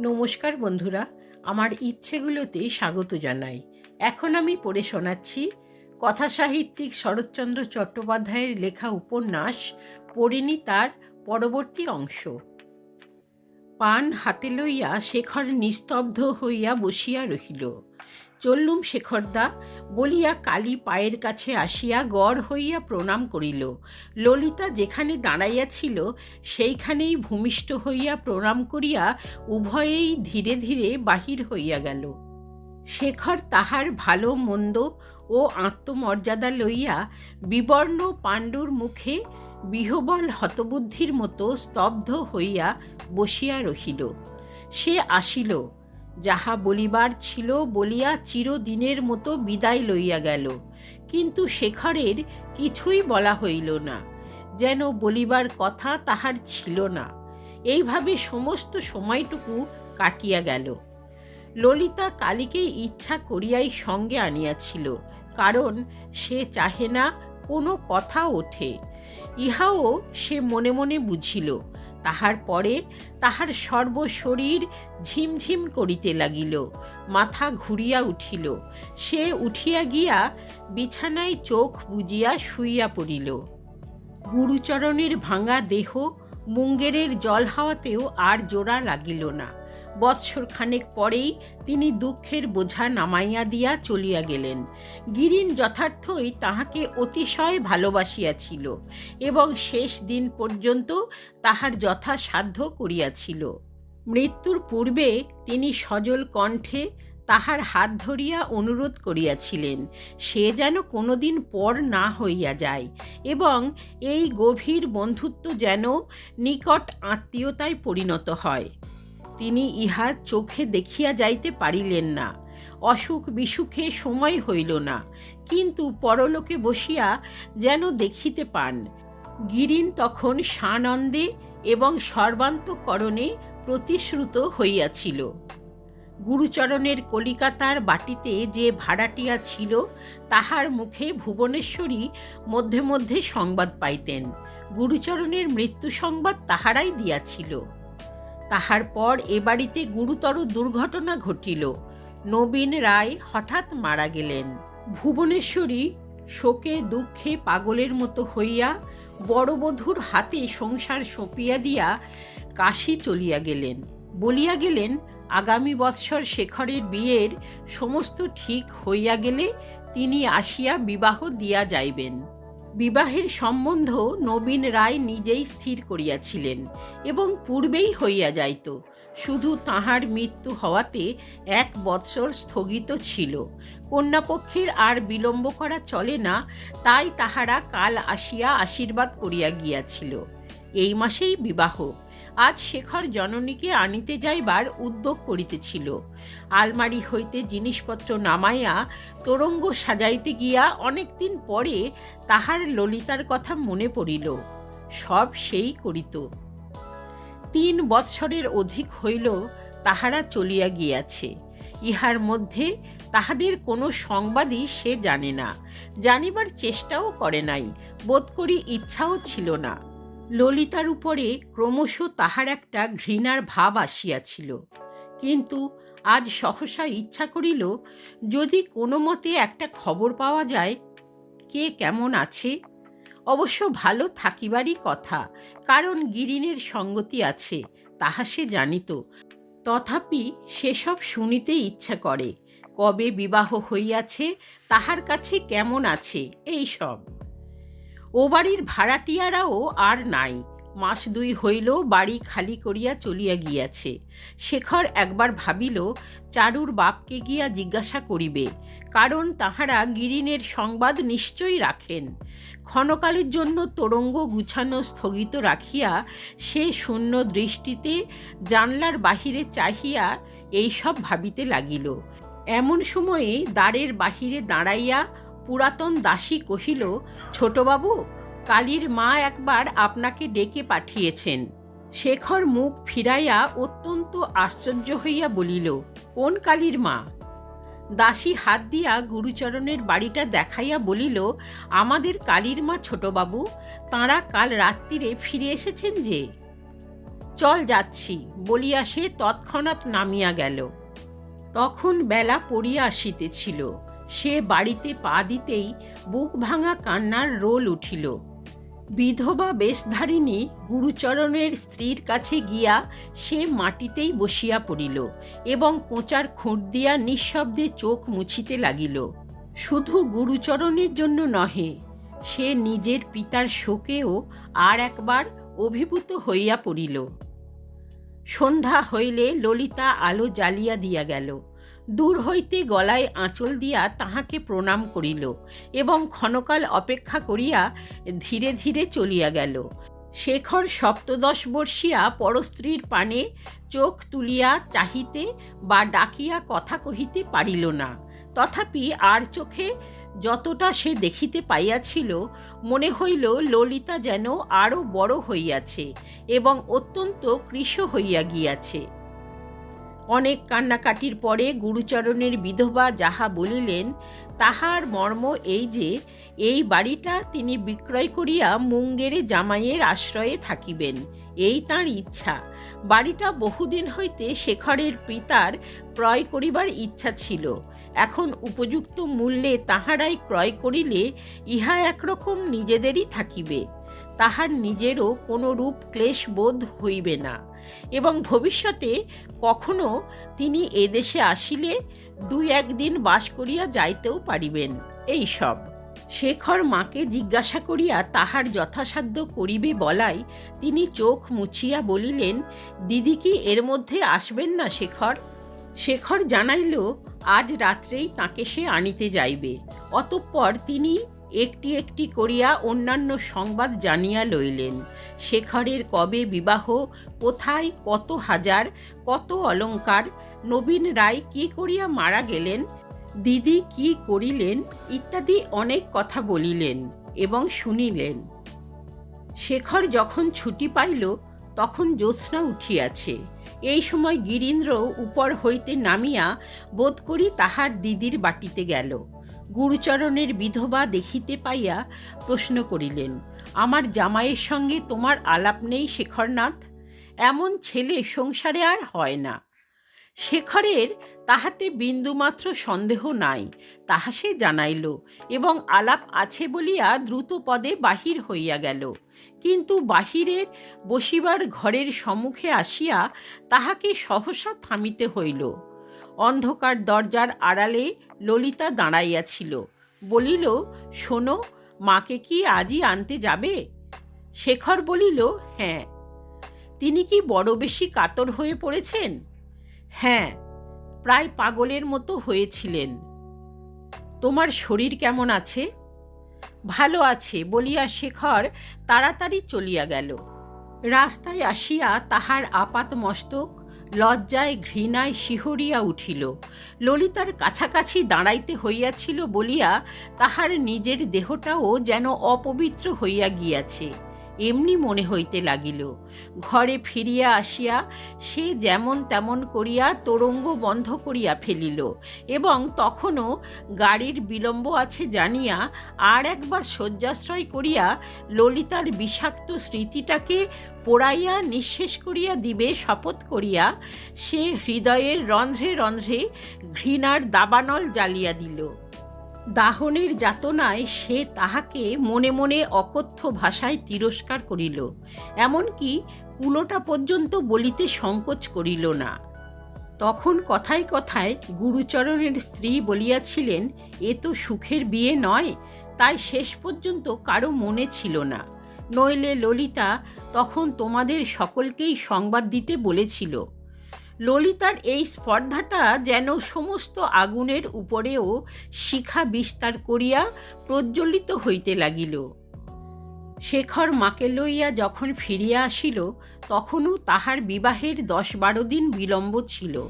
নমস্কার বন্ধুরা, আমার ইচ্ছেগুলোতে স্বাগত জানাই। এখন আমি পড়ে শোনাচ্ছি কথা সাহিত্যিক শরৎচন্দ্র চট্টোপাধ্যায়ের লেখা উপন্যাস পড়িনি তার পরবর্তী অংশ। পান হাতে লইয়া শেখর নিস্তব্ধ হইয়া বসিয়া রহিল। চললুম শেখরদা বলিয়া কালী পায়ের কাছে আসিয়া গড় হইয়া প্রণাম করিল। ললিতা যেখানে দাঁড়াইয়াছিল সেইখানেই ভূমিষ্ঠ হইয়া প্রণাম করিয়া উভয়েই ধীরে ধীরে বাহির হইয়া গেল। শেখর তাহার ভালো, মন্দ ও আত্মমর্যাদা লইয়া বিবর্ণ পাণ্ডুর মুখে বিহবল হতবুদ্ধির মতো স্তব্ধ হইয়া বসিয়া রহিল। সে আসিল। যাহা বলিবার ছিল বলিয়া চিরদিনের মতো বিদায় লইয়া গেল। কিন্তু শেখরের কিছুই বলা হইল না। যেন বলিবার কথা তাহার ছিল না। এইভাবে সমস্ত সময়টুকু কাটিয়া গেল। ললিতা কালীকে ইচ্ছা করিয়াই সঙ্গে আনিয়াছিল, কারণ সে চাহে না কোনো কথা ওঠে। ইহাও সে মনে মনে বুঝিল তাহার পরে তাহার সর্বশরীর ঝিমঝিম করিতে লাগিল, মাথা ঘুরিয়া উঠিল। সে উঠিয়া গিয়া বিছানায় চোখ বুজিয়া শুইয়া পড়িল। গুরুচরণের ভাঙা দেহ মুঙ্গেরের জল হাওয়াতেও আর জোড়া লাগিল না। বৎসর খানেক পরেই তিনি দুঃখের বোঝা নামাইয়া দিয়া চলিয়া গেলেন। গিরিন যথার্থই তাহাকে অতিশয় ভালোবাসিয়াছিল এবং শেষ দিন পর্যন্ত তাহার যথাসাধ্য করিয়াছিল। মৃত্যুর পূর্বে তিনি সজল কণ্ঠে তাহার হাত ধরিয়া অনুরোধ করিয়াছিলেন, সে যেন কোনোদিন পর না হইয়া যায় এবং এই গভীর বন্ধুত্ব যেন নিকট আত্মীয়তায় পরিণত হয়। তিনি ইহা চোখে দেখিয়া যাইতে পারিলেন না। অসুখ বিসুখে সময় হইল না। কিন্তু পরলোকে বসিয়া যেন দেখিতে পান। গিরিন তখন সানন্দে এবং সর্বান্তকরণে প্রতিশ্রুত হইয়াছিল। গুরুচরণের কলিকাতার বাটিতে যে ভাড়াটিয়া ছিল, তাহার মুখে ভুবনেশ্বরী মধ্যে মধ্যে সংবাদ পাইতেন। গুরুচরণের মৃত্যু সংবাদ তাহারাই দিয়াছিল। তাহার পর এ বাড়িতে গুরুতর দুর্ঘটনা ঘটিল। নবীন রায় হঠাৎ মারা গেলেন। ভুবনেশ্বরী শোকে দুঃখে পাগলের মতো হইয়া বড় বধূর হাতে সংসার সঁপিয়া দিয়া কাশি চলিয়া গেলেন। বলিয়া গেলেন, আগামী বৎসর শেখরের বিয়ের সমস্ত ঠিক হইয়া গেলে তিনি আসিয়া বিবাহ দিয়া যাইবেন। বিবাহের সম্বন্ধ নবীন রায় নিজেই স্থির করিয়াছিলেন এবং পূর্বেই হইয়া যাইত। শুধু তাহার মৃত্যু হওয়াতে এক বৎসর স্থগিত ছিল। কন্যাপক্ষের আর বিলম্ব করা চলে না, তাই তাহারা কাল আসিয়া আশীর্বাদ করিয়া গিয়াছিল। এই মাসেই বিবাহ। আজ শেখর জননীকে আনিতে যাইবার উদ্যোগ করিতেছিল। আলমারি হইতে জিনিসপত্র নামাইয়া তোরঙ্গ সাজাইতে গিয়া অনেকদিন পরে তাহার ললিতার কথা মনে পড়িল। সব সেই করিত। তিন বৎসরের অধিক হইল তাহারা চলিয়া গিয়াছে। ইহার মধ্যে তাহাদের কোনো সংবাদই সে জানে না। জানিবার চেষ্টাও করে নাই, বোধ করি ইচ্ছাও ছিল না। ললিতার উপরে ক্রমশ তাহার একটা ঘৃণার ভাব আসিয়াছিল। কিন্তু আজ সহসা ইচ্ছা করিল, যদি কোনো মতে একটা খবর পাওয়া যায়, কে কেমন আছে? অবশ্য ভালো থাকিবারই কথা, কারণ গিরিনের সঙ্গতি আছে, তাহা সে জানিত। তথাপি সেসব শুনিতে ইচ্ছা করে, কবে বিবাহ হইয়াছে, তাহার কাছে কেমন আছে, এই সব। ও বাড়ির ভাড়াটিয়ারাও আর নাই। মাস দুই হইল বাড়ি খালি করিয়া চলিয়া গিয়াছে। শেখর একবার ভাবিল, চারুর বাপকে গিয়া জিজ্ঞাসা করিবে, কারণ তাহারা গিরিনের সংবাদ নিশ্চয়ই রাখেন। ক্ষণকালের জন্য তোরঙ্গ গুছানো স্থগিত রাখিয়া সে শূন্য দৃষ্টিতে জানলার বাহিরে চাহিয়া এইসব ভাবিতে লাগিল। এমন সময়ে দ্বারের বাহিরে দাঁড়াইয়া পুরাতন দাসী কহিল, ছোটবাবু, কালীর মা একবার আপনাকে ডেকে পাঠিয়েছেন। শেখর মুখ ফিরাইয়া অত্যন্ত আশ্চর্য হইয়া বলিল, কোন কালীর মা? দাসী হাত দিয়া গুরুচরণের বাড়িটা দেখাইয়া বলিল, আমাদের কালীর মা ছোটবাবু, তাঁরা কাল রাত্রিরে ফিরে এসেছেন যে? চল যাচ্ছি, বলিয়া সে তৎক্ষণাৎ নামিয়া গেল। তখন বেলা পড়িয়া আসিতেছিল। সে বাড়িতে পা দিতেই বুক ভাঙা কান্নার রোল উঠিল। বিধবা বেশধারিণী গুরুচরণের স্ত্রীর কাছে গিয়া সে মাটিতেই বসিয়া পড়িল এবং কোঁচার খুঁট দিয়া নিঃশব্দে চোখ মুছিতে লাগিল। শুধু গুরুচরণের জন্য নহে, সে নিজের পিতার শোকেও আর একবার অভিভূত হইয়া পড়িল। সন্ধ্যা হইলে ললিতা আলো জ্বালিয়া দিয়া গেল। দূর হইতে গলায় আঁচল দিয়া তাহাকে প্রণাম করিল এবং ক্ষণকাল অপেক্ষা করিয়া ধীরে ধীরে চলিয়া গেল। শেখর সপ্তদশ বর্ষিয়া পরস্ত্রীর পানে চোখ তুলিয়া চাহিতে বা ডাকিয়া কথা কহিতে পারিল না। তথাপি আর চোখে যতটা সে দেখিতে পাইয়াছিল, মনে হইল ললিতা যেন আরও বড় হইয়াছে এবং অত্যন্ত কৃশ হইয়া গিয়াছে। অনেক কান্নাকাটির পরে গুরুচরণের বিধবা যাহা বলিলেন, তাহার মর্ম এই যে, এই বাড়িটা তিনি বিক্রয় করিয়া মুঙ্গেরে জামাইয়ের আশ্রয়ে থাকিবেন, এই তাঁর ইচ্ছা। বাড়িটা বহুদিন হইতে শেখরের পিতার ক্রয় করিবার ইচ্ছা ছিল। এখন উপযুক্ত মূল্যে তাহারাই ক্রয় করিলে ইহা একরকম নিজেদেরই থাকিবে। তাহার নিজেরও কোনো রূপ ক্লেশ বোধ হইবে না। এবং ভবিষ্যতে কখনো তিনি এদেশে আসিলে দুই একদিন বাস করিয়া যাইতেও পারিবেন, এই সব। শেখর মাকে জিজ্ঞাসা করিয়া তাহার যথাসাধ্য করিবে বলাই তিনি চোখ মুছিয়া বলিলেন, দিদি কি এর মধ্যে আসবেন না শেখর? শেখর জানাইল, আজ রাত্রেই তাকে সে আনিতে যাইবে। অতঃপর তিনি একটি একটি করিয়া অন্যান্য সংবাদ জানিয়া লইলেন, শেখরের কবে বিবাহ, কোথায় কত হাজার, কত অলঙ্কার, নবীন রায় কি করিয়া মারা গেলেন, দিদি কি করিলেন ইত্যাদি অনেক কথা বলিলেন এবং শুনিলেন। শেখর যখন ছুটি পাইল, তখন জ্যোৎস্না উঠিয়াছে। এই সময় গিরীন্দ্র উপর হইতে নামিয়া বোধ করি তাহার দিদির বাটিতে গেল। গুরুচরণের বিধবা দেখিতে পাইয়া প্রশ্ন করিলেন, আমার জামাইয়ের সঙ্গে তোমার আলাপ নেই শেখরনাথ? এমন ছেলে সংসারে আর হয় না। শেখরের তাহাতে বিন্দুমাত্র সন্দেহ নাই, তাহা সে জানাইল এবং আলাপ আছে বলিয়া দ্রুত পদে বাহির হইয়া গেল। কিন্তু বাহিরের বসিবার ঘরের সম্মুখে আসিয়া তাহাকে সহসা থামিতে হইল। অন্ধকার দরজার আড়ালে ললিতা দাঁড়াইয়াছিল। বলিল, শোনো, মাকে কি আজই আনতে যাবে? শেখর বলিল হ্যাঁ। তিনি কি বড় বেশি কাতর হয়ে পড়েছেন? হ্যাঁ প্রায় পাগলের মতো হয়েছিলেন। তোমার শরীর কেমন আছে? ভালো আছে। বলিয়া শেখর তাড়াতাড়ি চলিয়া গেল। রাস্তায় আসিয়া তাহার আপাত মস্তক লজ্জায়, ঘৃণায় শিহরিয়া উঠিল। ললিতার কাছাকাছি দাঁড়াইতে হইয়াছিল বলিয়া তাহার নিজের দেহটাও যেন অপবিত্র হইয়া গিয়াছে। এমনি মনে হইতে লাগিল, ঘরে ফিরিয়া আসিয়া সে যেমন তেমন করিয়া তোরঙ্গ বন্ধ করিয়া ফেলিল এবং তখনও গাড়ির বিলম্ব আছে জানিয়া আর একবার শয্যাশ্রয় করিয়া ললিতার বিষাক্ত স্মৃতিটাকে পোড়াইয়া নিঃশেষ করিয়া দিবে শপথ করিয়া সে হৃদয়ের রন্ধ্রে রন্ধ্রে ঘৃণার দাবানল জ্বালিয়া দিল। দাহনের যাতনায় সে তাহাকে মনে মনে অকথ্য ভাষায় তিরস্কার করিল, এমনকি কুলোটা পর্যন্ত বলিতে সংকোচ করিল না। তখন কথায় কথায় গুরুচরণের স্ত্রী বলিয়াছিলেন, এ তো সুখের বিয়ে নয়, তাই শেষ পর্যন্ত কারও মনে ছিল না। নইলে ললিতা তখন তোমাদের সকলকেই সংবাদ দিতে বলেছিল। ললিতার এই স্পর্ধাটা যেন সমস্ত আগুনের উপরেও শিখা বিস্তার করিয়া প্রজ্বলিত হইতে লাগিল। শেখর মাকে লইয়া যখন ফিরিয়া আসিল, তখনও তাহার বিবাহের দশ বারো দিন বিলম্ব ছিল।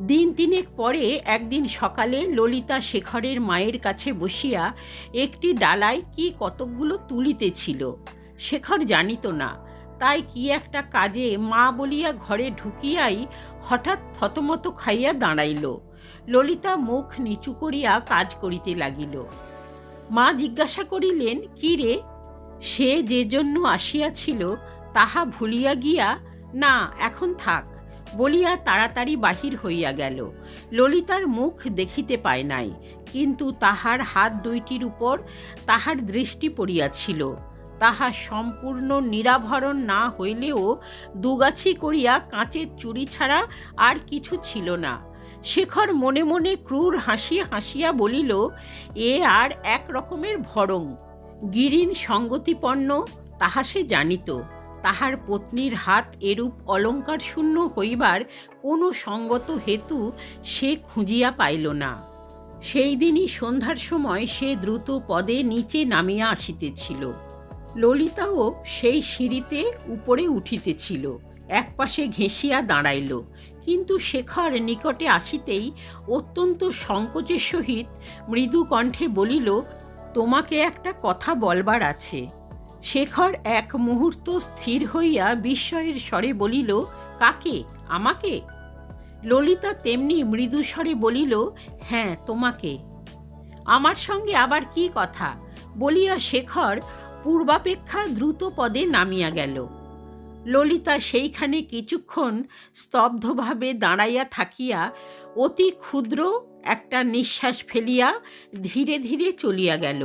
দিন তিনেক পরে একদিন সকালে ললিতা শেখরের মায়ের কাছে বসিয়া, একটি ডালায় কি কতকগুলো তুলিতেছিল শেখর জানিত না। তাই কি একটা কাজে মা বলিয়া ঘরে ঢুকিয়াই হঠাৎ থতমত খাইয়া দাঁড়াইল। ললিতা মুখ নিচু করিয়া কাজ করিতে লাগিল। মা জিজ্ঞাসা করিলেন, কি রে? সে যে জন্য আসিয়াছিল, তাহা ভুলিয়া গিয়া? না, এখন থাক, বলিয়া তাড়াতাড়ি বাহির হইয়া গেল। ললিতার মুখ দেখিতে পায় নাই, কিন্তু তাহার হাত দুইটির উপর তাহার দৃষ্টি পড়িয়াছিল। তাহা সম্পূর্ণ নিরাভরণ না হইলেও দুগাছি করিয়া কাঁচের চুড়ি ছাড়া আর কিছু ছিল না। শেখর মনে মনে ক্রূর হাসিয়া হাসিয়া বলিল, এ আর এক রকমের ভরং। গিরিন সঙ্গতিপন্ন, তাহা সে জানিত। তাহার পত্নীর হাত এরূপ অলঙ্কার শূন্য হইবার কোনো সঙ্গত হেতু সে খুঁজিয়া পাইল না। সেই দিনই সন্ধ্যার সময় সে দ্রুত পদে নিচে নামিয়া আসিতেছিল। ললিতাও সেই সিঁড়িতে উপরে উঠিতেছিল, একপাশে ঘেঁষিয়া দাঁড়াইল। কিন্তু শেখর নিকটে আসিতেই অত্যন্ত সংকোচের সহিত মৃদু কণ্ঠে বলিল, তোমাকে একটা কথা বলবার আছে। শেখর এক মুহূর্ত স্থির হইয়া বিস্ময়ের স্বরে বলিল, কাকে? আমাকে? ললিতা তেমনি মৃদু স্বরে বলিল হ্যাঁ তোমাকে। আমার সঙ্গে আবার কি কথা? বলিয়া শেখর পূর্বাপেক্ষা দ্রুত পদে নামিয়া গেল। ললিতা সেইখানে কিছুক্ষণ স্তব্ধভাবে দাঁড়াইয়া থাকিয়া অতি ক্ষুদ্র একটা নিঃশ্বাস ফেলিয়া ধীরে ধীরে চলিয়া গেল।